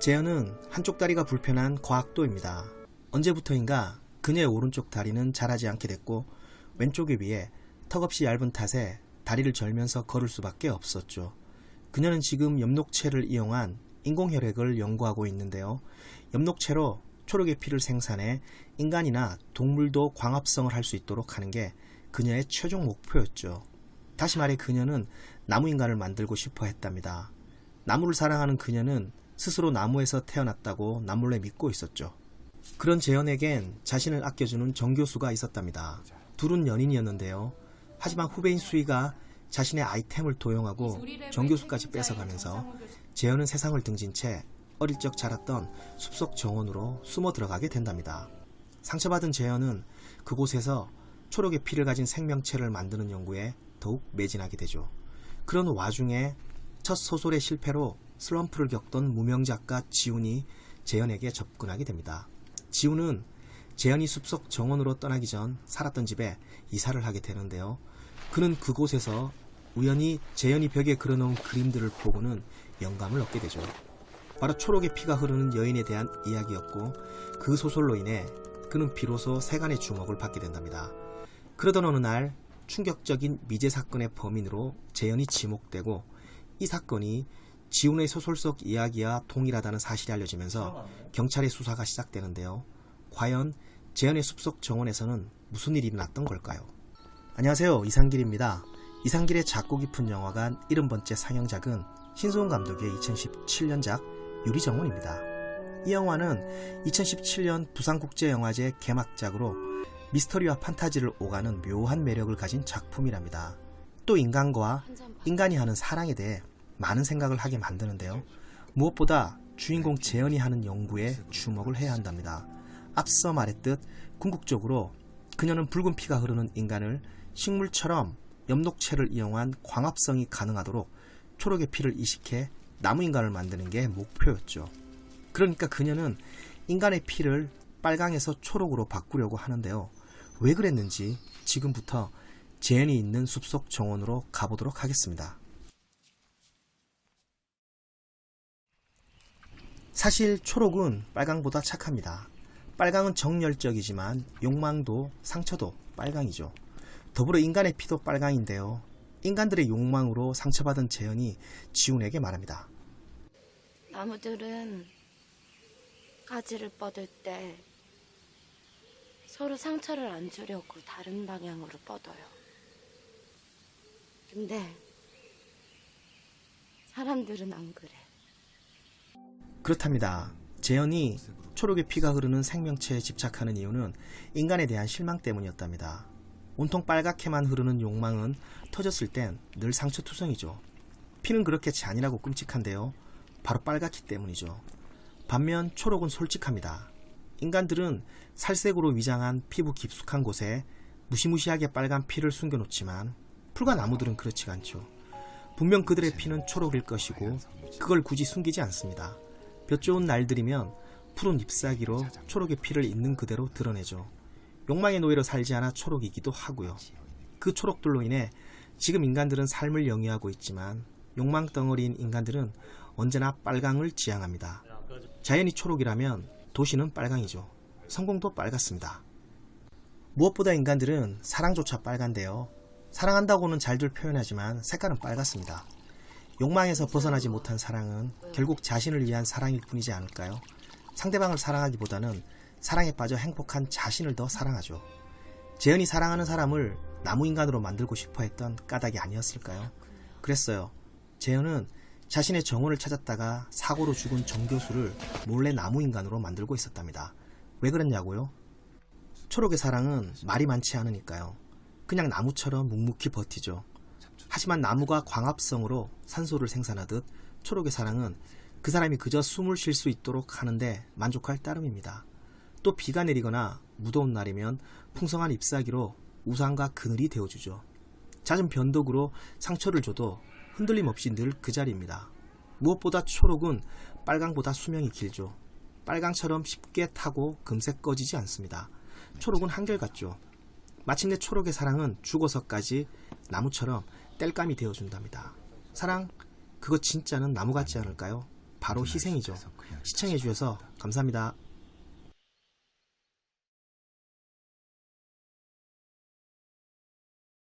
재현은 한쪽 다리가 불편한 과학도입니다. 언제부터인가 그녀의 오른쪽 다리는 자라지 않게 됐고 왼쪽에 비해 턱없이 얇은 탓에 다리를 절면서 걸을 수밖에 없었죠. 그녀는 지금 엽록체를 이용한 인공혈액을 연구하고 있는데요. 엽록체로 초록의 피를 생산해 인간이나 동물도 광합성을 할 수 있도록 하는 게 그녀의 최종 목표였죠. 다시 말해 그녀는 나무인간을 만들고 싶어 했답니다. 나무를 사랑하는 그녀는 스스로 나무에서 태어났다고 남몰래 믿고 있었죠. 그런 재현에겐 자신을 아껴주는 정교수가 있었답니다. 둘은 연인이었는데요. 하지만 후배인 수희가 자신의 아이템을 도용하고 정교수까지 뺏어가면서 재현은 세상을 등진 채 어릴 적 자랐던 숲속 정원으로 숨어 들어가게 된답니다. 상처받은 재현은 그곳에서 초록의 피를 가진 생명체를 만드는 연구에 더욱 매진하게 되죠. 그런 와중에 첫 소설의 실패로 슬럼프를 겪던 무명 작가 지훈이 재현에게 접근하게 됩니다. 지훈은 재현이 숲속 정원으로 떠나기 전 살았던 집에 이사를 하게 되는데요. 그는 그곳에서 우연히 재현이 벽에 그려놓은 그림들을 보고는 영감을 얻게 되죠. 바로 초록의 피가 흐르는 여인에 대한 이야기였고 그 소설로 인해 그는 비로소 세간의 주목을 받게 된답니다. 그러던 어느 날 충격적인 미제 사건의 범인으로 재현이 지목되고 이 사건이 지훈의 소설 속 이야기와 동일하다는 사실이 알려지면서 경찰의 수사가 시작되는데요. 과연 재현의 숲속 정원에서는 무슨 일이 일어났던 걸까요? 안녕하세요. 이상길입니다. 이상길의 작고 깊은 영화관 70번째 상영작은 신소은 감독의 2017년작 유리정원입니다. 이 영화는 2017년 부산국제영화제 개막작으로 미스터리와 판타지를 오가는 묘한 매력을 가진 작품이랍니다. 또 인간과 인간이 하는 사랑에 대해 많은 생각을 하게 만드는데요. 무엇보다 주인공 재현이 하는 연구에 주목을 해야 한답니다. 앞서 말했듯 궁극적으로 그녀는 붉은 피가 흐르는 인간을 식물처럼 엽록체를 이용한 광합성이 가능하도록 초록의 피를 이식해 나무 인간을 만드는 게 목표였죠. 그러니까 그녀는 인간의 피를 빨강에서 초록으로 바꾸려고 하는데요. 왜 그랬는지 지금부터 재현이 있는 숲속 정원으로 가보도록 하겠습니다. 사실 초록은 빨강보다 착합니다. 빨강은 정열적이지만 욕망도 상처도 빨강이죠. 더불어 인간의 피도 빨강인데요. 인간들의 욕망으로 상처받은 재현이 지훈에게 말합니다. 나무들은 가지를 뻗을 때 서로 상처를 안 주려고 다른 방향으로 뻗어요. 근데 사람들은 안 그래. 그렇답니다. 재현이 초록의 피가 흐르는 생명체에 집착하는 이유는 인간에 대한 실망 때문이었답니다. 온통 빨갛게만 흐르는 욕망은 터졌을 땐 늘 상처투성이죠. 피는 그렇게 잔인하고 끔찍한데요. 바로 빨갛기 때문이죠. 반면 초록은 솔직합니다. 인간들은 살색으로 위장한 피부 깊숙한 곳에 무시무시하게 빨간 피를 숨겨놓지만 풀과 나무들은 그렇지 않죠. 분명 그들의 피는 초록일 것이고 그걸 굳이 숨기지 않습니다. 볕 좋은 날들이면 푸른 잎사귀로 초록의 피를 있는 그대로 드러내죠. 욕망의 노예로 살지 않아 초록이기도 하고요. 그 초록들로 인해 지금 인간들은 삶을 영위하고 있지만 욕망 덩어리인 인간들은 언제나 빨강을 지향합니다. 자연이 초록이라면 도시는 빨강이죠. 성공도 빨갛습니다. 무엇보다 인간들은 사랑조차 빨간데요. 사랑한다고는 잘들 표현하지만 색깔은 빨갛습니다. 욕망에서 벗어나지 못한 사랑은 결국 자신을 위한 사랑일 뿐이지 않을까요? 상대방을 사랑하기보다는 사랑에 빠져 행복한 자신을 더 사랑하죠. 재현이 사랑하는 사람을 나무인간으로 만들고 싶어 했던 까닭이 아니었을까요? 그랬어요. 재현은 자신의 정원을 찾았다가 사고로 죽은 정 교수를 몰래 나무인간으로 만들고 있었답니다. 왜 그랬냐고요? 초록의 사랑은 말이 많지 않으니까요. 그냥 나무처럼 묵묵히 버티죠. 하지만 나무가 광합성으로 산소를 생산하듯 초록의 사랑은 그 사람이 그저 숨을 쉴 수 있도록 하는데 만족할 따름입니다. 또 비가 내리거나 무더운 날이면 풍성한 잎사귀로 우산과 그늘이 되어주죠. 잦은 변덕으로 상처를 줘도 흔들림 없이 늘 그 자리입니다. 무엇보다 초록은 빨강보다 수명이 길죠. 빨강처럼 쉽게 타고 금세 꺼지지 않습니다. 초록은 한결같죠. 마침내 초록의 사랑은 죽어서까지 나무처럼 땔감이 되어준답니다. 사랑, 그거 진짜는 나무 같지 않을까요? 바로 희생이죠. 시청해주셔서 감사합니다.